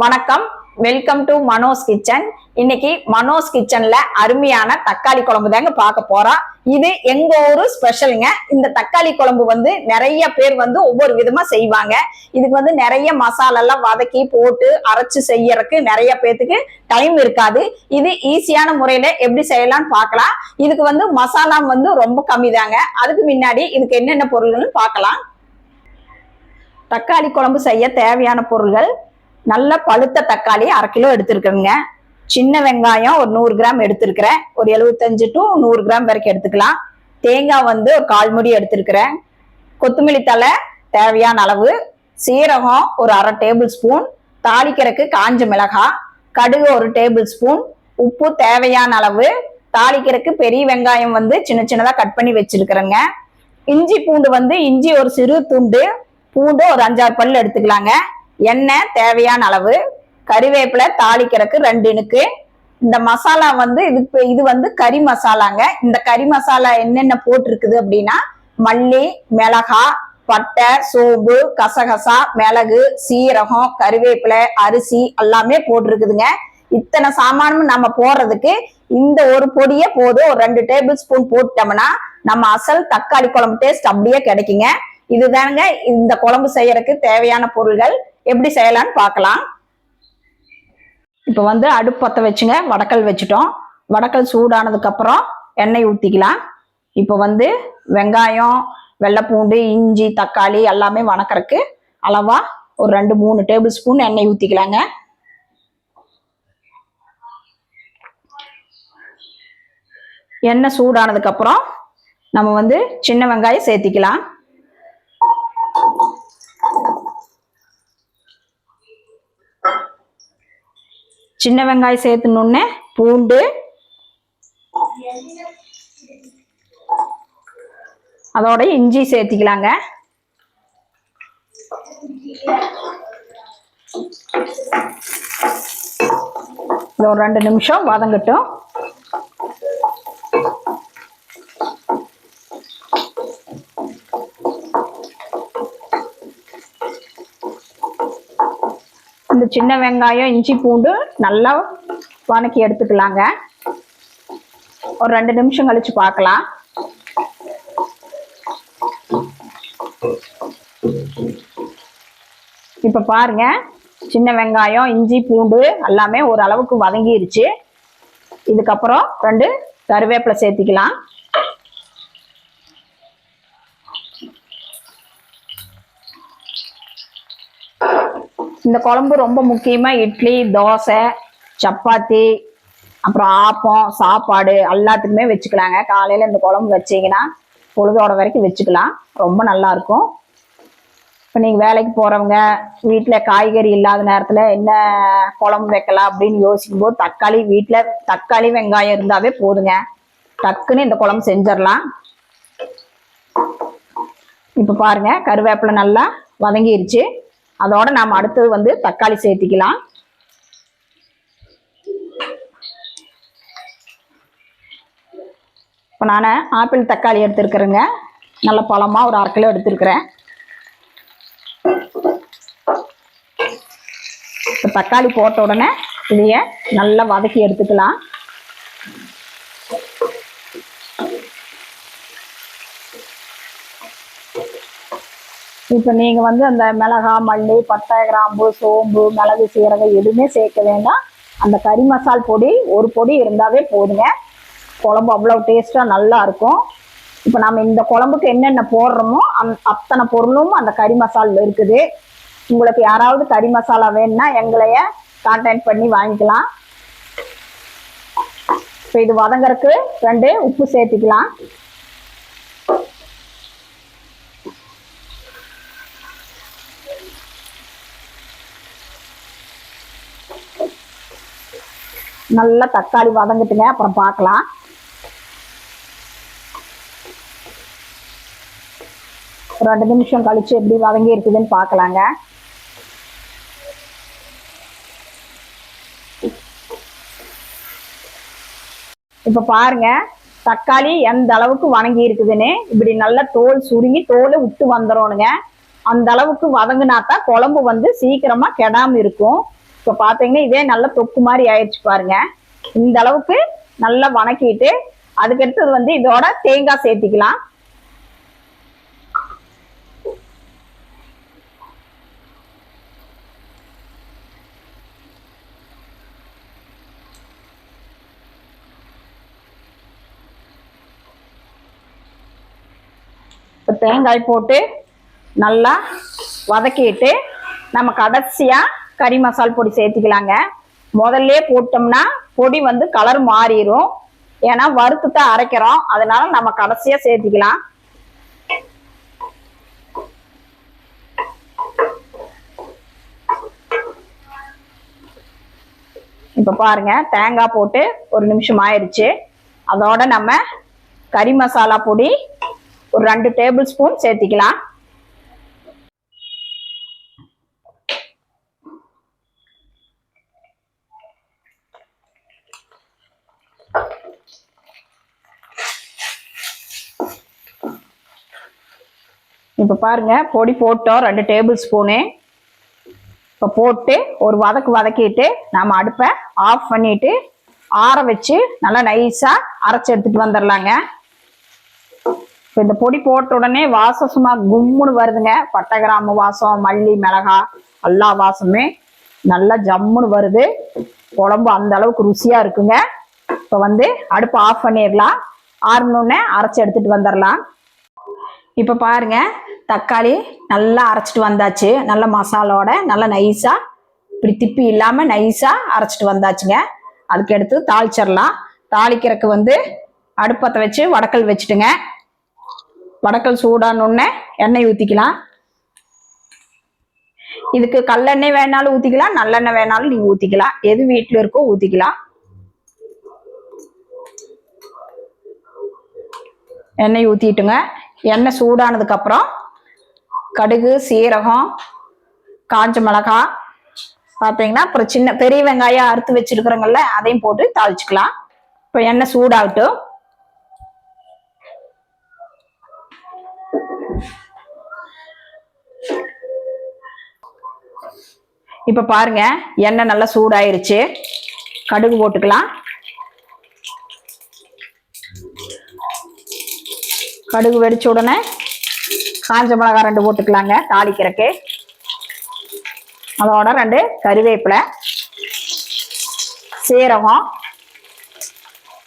வணக்கம். Welcome to Mano's kitchen இன்னைக்கு மனோஸ் கிச்சன்ல அருமையான தக்காளி குழம்பு தாங்க பார்க்க போறோம். இது எங்க ஊரு ஸ்பெஷலுங்க இந்த தக்காளி குழம்பு வந்து நிறைய பேர் வந்து ஒவ்வொரு விதமா செய்வாங்க. இதுக்கு வந்து நிறைய மசாலெல்லாம் வதக்கி போட்டு அரைச்சு செய்யறதுக்கு நிறைய பேத்துக்கு டைம் இருக்காது. இது ஈஸியான முறையில எப்படி செய்யலாம்னு பார்க்கலாம். இதுக்கு வந்து மசாலா வந்து ரொம்ப கம்மி தாங்க அதுக்கு முன்னாடி இதுக்கு என்னென்ன பொருள்கள்னு பார்க்கலாம். தக்காளி குழம்பு செய்ய தேவையான பொருள்கள். நல்ல பழுத்த தக்காளி அரை கிலோ எடுத்துருக்கேங்க. சின்ன வெங்காயம் ஒரு நூறு கிராம் எடுத்திருக்கிறேன். ஒரு எழுபத்தஞ்சு டு நூறு கிராம் வரைக்கும் எடுத்துக்கலாம். தேங்காய் வந்து ஒரு கால் முடி எடுத்திருக்கிறேன். கொத்தமல்லி தழை தேவையான அளவு. சீரகம் ஒரு அரை டேபிள் ஸ்பூன். தாளிக்கிறதுக்கு காஞ்ச மிளகாய். கடுகு ஒரு டேபிள் ஸ்பூன். உப்பு தேவையான அளவு. தாளிக்கிறதுக்கு பெரிய வெங்காயம் வந்து சின்ன சின்னதாக கட் பண்ணி வச்சிருக்கிறேங்க. இஞ்சி பூண்டு வந்து இஞ்சி ஒரு சிறு துண்டு. பூண்டு ஒரு அஞ்சாறு பல் எடுத்துக்கலாங்க. எண்ணெய் தேவையான அளவு கறிவேப்பிலை தாளிக்கிறதுக்கு ரெண்டு இனுக்கு. இந்த மசாலா வந்து இது இது வந்து கறி மசாலாங்க. இந்த கறி மசாலா என்னென்ன போட்டிருக்குது அப்படின்னா மல்லி மிளகா பட்டை சோம்பு கசகசா மிளகு சீரகம் கறிவேப்பிலை அரிசி எல்லாமே போட்டிருக்குதுங்க. இத்தனை சாமானும் நம்ம போடுறதுக்கு இந்த ஒரு பொடியே போதும். ஒரு ரெண்டு டேபிள் ஸ்பூன் போட்டோம்னா நம்ம அசல் தக்காளி குழம்பு டேஸ்ட் அப்படியே கிடைக்குங்க. இதுதானுங்க இந்த குழம்பு செய்யறதுக்கு தேவையான பொருள்கள். எப்படி செய்யலான்னு பார்க்கலாம். இப்போ வந்து அடுப்பு பற்ற வச்சுங்க. வடக்கல் வச்சுட்டோம். வடக்கல் சூடானதுக்கப்புறம் எண்ணெய் ஊற்றிக்கலாம் இப்போ வந்து வெங்காயம் வெள்ளைப்பூண்டு இஞ்சி தக்காளி எல்லாமே வணக்கறதுக்கு அளவாக ஒரு ரெண்டு மூணு டேபிள் ஸ்பூன் எண்ணெய் ஊற்றிக்கலாங்க எண்ணெய் சூடானதுக்கப்புறம் நம்ம வந்து சின்ன வெங்காயம் சேர்த்திக்கலாம். சின்ன வெங்காயம் சேர்த்துனோடனே பூண்டு. அதோட இஞ்சி சேர்த்திக்கலாங்க. இது ஒரு ரெண்டு நிமிஷம் வதங்கட்டும். சின்ன வெங்காயம் இஞ்சி பூண்டு நல்லா வணக்கி எடுத்துக்கலாங்க. ஒரு ரெண்டு நிமிஷம் கழிச்சு பார்க்கலாம். இப்போ பாருங்க சின்ன வெங்காயம் இஞ்சி பூண்டு எல்லாமே ஓரளவுக்கு வதங்கிருச்சு. இதுக்கப்புறம் ரெண்டு கருவேப்பிலை சேர்த்திக்கலாம். இந்த குழம்பு ரொம்ப முக்கியமா இட்லி தோசை சப்பாத்தி அப்புறம் ஆப்பம் சாப்பாடு எல்லாத்துக்குமே வச்சுக்கலாங்க. காலையில இந்த குழம்பு வச்சீங்கன்னா பொழுதோட வரைக்கும் வச்சுக்கலாம். ரொம்ப நல்லா இருக்கும். இப்போ நீங்கள் வேலைக்கு போகிறவங்க வீட்டில் காய்கறி இல்லாத நேரத்தில் என்ன குழம்பு வைக்கலாம் அப்படின்னு யோசிக்கும் போது தக்காளி வீட்டில் தக்காளி வெங்காயம் இருந்தாவே போதுங்க. டக்குன்னு இந்த குழம்பு செஞ்சிடலாம். இப்போ பாருங்கள் கருவேப்பிலை நல்லா வதங்கிருச்சு. அதோட நாம் அடுத்தது வந்து தக்காளி சேர்த்திக்கலாம். இப்போ நான் ஆப்பிள் தக்காளி எடுத்துருக்குறேங்க. நல்ல பழமாக ஒரு அரை கிலோ எடுத்துருக்குறேன். இப்போ தக்காளி போட்ட உடனே இதைய நல்லா வதக்கி எடுத்துக்கலாம். இப்போ நீங்கள் வந்து அந்த மிளகா மல்லி பட்டை கிராம்பு சோம்பு மிளகு சீரகம் எதுவுமே சேர்க்க வேண்டாம். அந்த கறி மசால் பொடி ஒரு பொடி இருந்தாவே போதுங்க. குழம்பு அவ்வளோ டேஸ்ட்டாக நல்லா இருக்கும். இப்போ நம்ம இந்த குழம்புக்கு என்னென்ன போடுறோமோ அந் அத்தனை பொருளும் அந்த கறி மசாலில் இருக்குது. உங்களுக்கு யாராவது கறி மசாலா வேணும்னா எங்களைய கான்டாக்ட் பண்ணி வாங்கிக்கலாம். இப்போ இது வதங்கறக்கு ரெண்டு உப்பு சேர்த்திக்கலாம். நல்லா தக்காளி வதங்கட்டுங்க அப்புறம் பார்க்கலாம். ரெண்டு நிமிஷம் கழிச்சு எப்படி வதங்கி இருக்குதுன்னு பார்க்கலாங்க. இப்போ பாருங்க தக்காளி எந்த அளவுக்கு வணங்கி இருக்குதுன்னு. இப்படி நல்லா தோல் சுருங்கி தோலை விட்டு வந்துடணுங்க. அந்த அளவுக்கு வதங்குனாத்தான் குழம்பு வந்து சீக்கிரமா கெடாம இருக்கும். இப்போ பார்த்தீங்கன்னா இதே நல்ல தொக்கு மாதிரி ஆயிடுச்சு பாருங்க. இந்த அளவுக்கு நல்லா வணக்கிட்டு அதுக்கு அடுத்தது வந்து இதோட தேங்காய் சேர்த்திக்கலாம். தேங்காய் போட்டு நல்லா வதக்கிட்டு நம்ம கடைசியா கறி மசால் பொடி சேர்த்துக்கலாங்க. முதல்ல போட்டோம்னா பொடி வந்து கலர் மாறிடும் ஏன்னா வறுத்து தான் அரைக்கிறோம். அதனால நம்ம கடைசியா சேர்த்துக்கலாம். இப்ப பாருங்க தேங்காய் போட்டு ஒரு நிமிஷம் ஆயிடுச்சு அதோட நம்ம கறி மசாலா பொடி ஒரு ரெண்டு டேபிள் ஸ்பூன் சேர்த்திக்கலாம். இப்போ பாருங்க பொடி போட்டோம் ரெண்டு டேபிள் ஸ்பூனு இப்போ போட்டு ஒரு வதக்கு வதக்கிட்டு நாம் அடுப்பை ஆஃப் பண்ணிட்டு ஆற வச்சு நல்லா நைஸாக அரைச்சி எடுத்துட்டு வந்துடலாங்க இப்போ இந்த பொடி போட்ட உடனே வாசம் சும்மா கும்முன்னு வருதுங்க. பட்டை கிராம்பு வாசம் மல்லி மிளகா எல்லா வாசமே நல்லா ஜம்முன்னு வருது. குழம்பு அந்த அளவுக்கு ருசியாக இருக்குங்க. இப்போ வந்து அடுப்பு ஆஃப் பண்ணிடலாம் ஆறணுன்னே அரைச்சி எடுத்துட்டு வந்துடலாம் இப்போ பாருங்க தக்காளி நல்லா அரைச்சிட்டு வந்தாச்சு. நல்ல மசாலோட நல்லா நைஸா இப்படி திப்பி இல்லாம நைஸா அரைச்சிட்டு வந்தாச்சுங்க. அதுக்கு எடுத்து தாளிச்சிடலாம். தாளிக்கிறதுக்கு வந்து அடுப்பத்தை வச்சு வடக்கல் வச்சுட்டுங்க. வடக்கல் சூடானோடனே எண்ணெய் ஊற்றிக்கலாம் இதுக்கு கல்லெண்ணெய் வேணாலும் ஊற்றிக்கலாம் நல்லெண்ணெய் வேணாலும் நீங்கள் ஊற்றிக்கலாம் எது வீட்டில் இருக்கோ ஊற்றிக்கலாம் எண்ணெய் ஊற்றிட்டுங்க எண்ணெய் சூடானதுக்கப்புறம் கடுகு சீரகம் காஞ்ச மிளகாய் பார்த்தீங்கன்னா அப்புறம் சின்ன பெரிய வெங்காயம் அறுத்து வச்சிருக்கிறோங்கல்ல அதையும் போட்டு தாளிச்சுக்கலாம். இப்போ எண்ணெய் சூடாகட்டும். இப்போ பாருங்க எண்ணெய் நல்லா சூடாயிருச்சு. கடுகு போட்டுக்கலாம். கடுகு வெடிச்ச உடனே காஞ்ச மிளகாய் ரெண்டு போட்டுக்கலாங்க தாளிக்கிறக்கு அதோட ரெண்டு கறிவேப்பிலை சீரகம்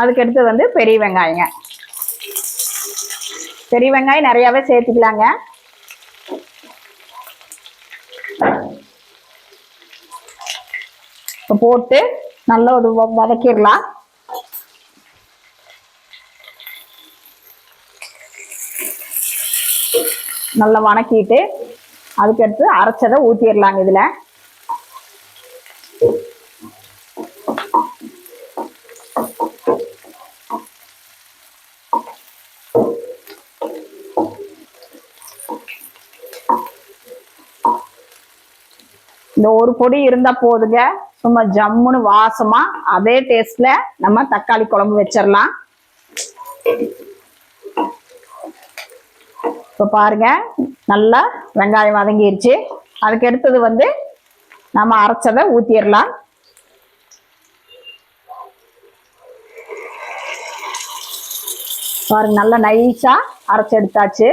அதுக்கடுத்து வந்து பெரிய வெங்காயங்க. பெரிய வெங்காயம் நிறையாவே சேர்த்துக்கலாங்க. போட்டு நல்லா ஒரு வ- வதக்கிடலாம். நல்லா வணக்கிட்டு அதுக்கடுத்து அரைச்சதை ஊற்றிடலாங்க இதில். இந்த ஒரு பொடி இருந்தா போதுங்க. சும்மா ஜம்முன்னு வாசமா அதே டேஸ்ட்ல நம்ம தக்காளி குழம்பு வச்சிடலாம். இப்போ பாருங்க நல்லா வெங்காயம் வதங்கிருச்சு. அதுக்கு அடுத்தது வந்து நம்ம அரைச்சதை ஊற்றிடலாம் பாருங்க நல்லா நைஸாக அரைச்சு எடுத்தாச்சு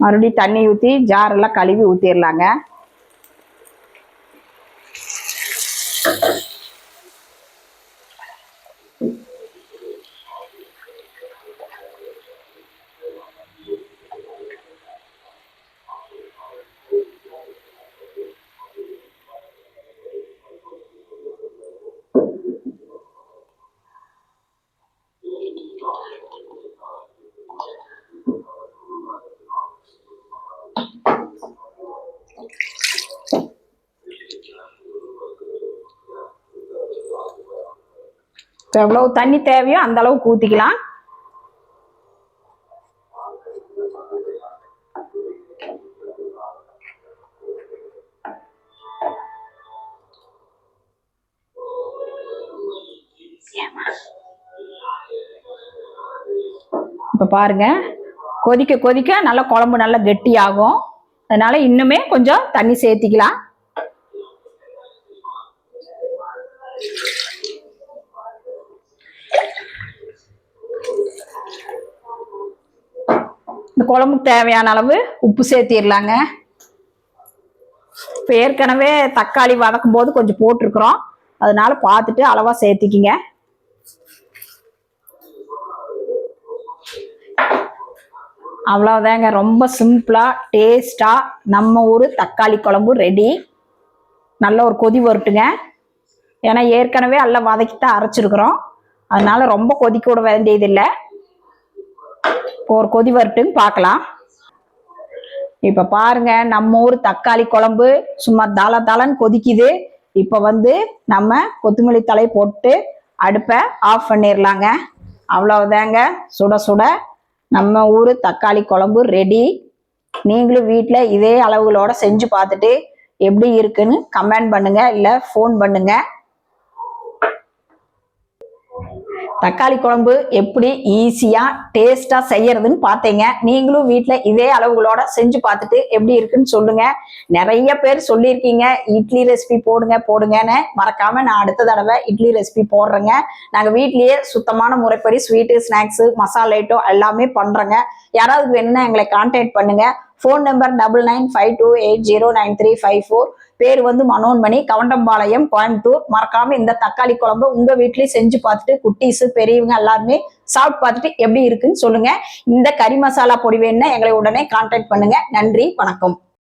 மறுபடியும் தண்ணி ஊற்றி ஜாரெல்லாம் கழுவி ஊற்றிடலாங்க எவ்வளவு தண்ணி தேவையோ அந்த அளவுக்கு ஊற்றிக்கலாம் இப்போ பாருங்க. கொதிக்க கொதிக்க நல்லா குழம்பு நல்லா கெட்டியாகும். அதனால இன்னுமே கொஞ்சம் தண்ணி சேர்த்திக்கலாம். இந்த குழம்புக்கு தேவையான அளவு உப்பு சேர்த்திடலாங்க. இப்போ ஏற்கனவே தக்காளி வதக்கும் போது கொஞ்சம் போட்டிருக்கிறோம். அதனால பார்த்துட்டு அளவாக சேர்த்திக்கிங்க. அவ்வளோதாங்க ரொம்ப சிம்பிளாக டேஸ்டாக நம்ம ஊர் தக்காளி குழம்பு ரெடி நல்ல ஒரு கொதி வரட்டுங்க. ஏன்னா ஏற்கனவே எல்லாம் வதக்கி தான் அரைச்சிருக்கிறோம். அதனால ரொம்ப கொதிக்க விட வேண்டியதில்லை. இப்போ ஒரு கொதி வரட்டுன்னு பார்க்கலாம். இப்போ பாருங்க நம்ம ஊர் தக்காளி குழம்பு சும்மா தள தளன்னு கொதிக்குது. இப்போ வந்து நம்ம கொத்தமல்லி தலை போட்டு அடுப்பை ஆஃப் பண்ணிடலாங்க. அவ்வளவுதாங்க. சுட சுட. நம்ம ஊர் தக்காளி குழம்பு ரெடி நீங்களும் வீட்டில் இதே அளவுகளோட செஞ்சு பார்த்துட்டு எப்படி இருக்குன்னு கமெண்ட் பண்ணுங்க. இல்லை ஃபோன் பண்ணுங்கள் தக்காளி குழம்பு எப்படி ஈஸியா டேஸ்டா செய்யறதுன்னு பார்த்தீங்க. நீங்களும் வீட்டில் இதே அளவுகளோட செஞ்சு பார்த்துட்டு எப்படி இருக்குன்னு சொல்லுங்க. நிறைய பேர் சொல்லியிருக்கீங்க இட்லி ரெசிபி போடுங்க போடுங்கன்னு. மறக்காம நான் அடுத்த தடவை இட்லி ரெசிபி போடுறேங்க. நாங்கள் வீட்லயே சுத்தமான முறைப்படி ஸ்வீட்டு ஸ்நாக்ஸு மசாலா ஐட்டம் எல்லாமே பண்ணுறோங்க யாராவது வேணும்னா எங்களை கான்டாக்ட் பண்ணுங்க. Phone number double nine five two eight zero nine three five four பேர் வந்து மனோன்மணி கவண்டம்பாளையம் கோயம்புத்தூர். மறக்காம இந்த தக்காளி குழம்பு உங்க வீட்லயும் செஞ்சு பார்த்துட்டு குட்டீஸ் பெரியவங்க எல்லாருமே சாப்பிட்டு பார்த்துட்டு எப்படி இருக்குன்னு சொல்லுங்க. இந்த கறி மசாலா பொடி வேணும்னா எங்களை உடனே கான்டாக்ட் பண்ணுங்க. நன்றி வணக்கம்.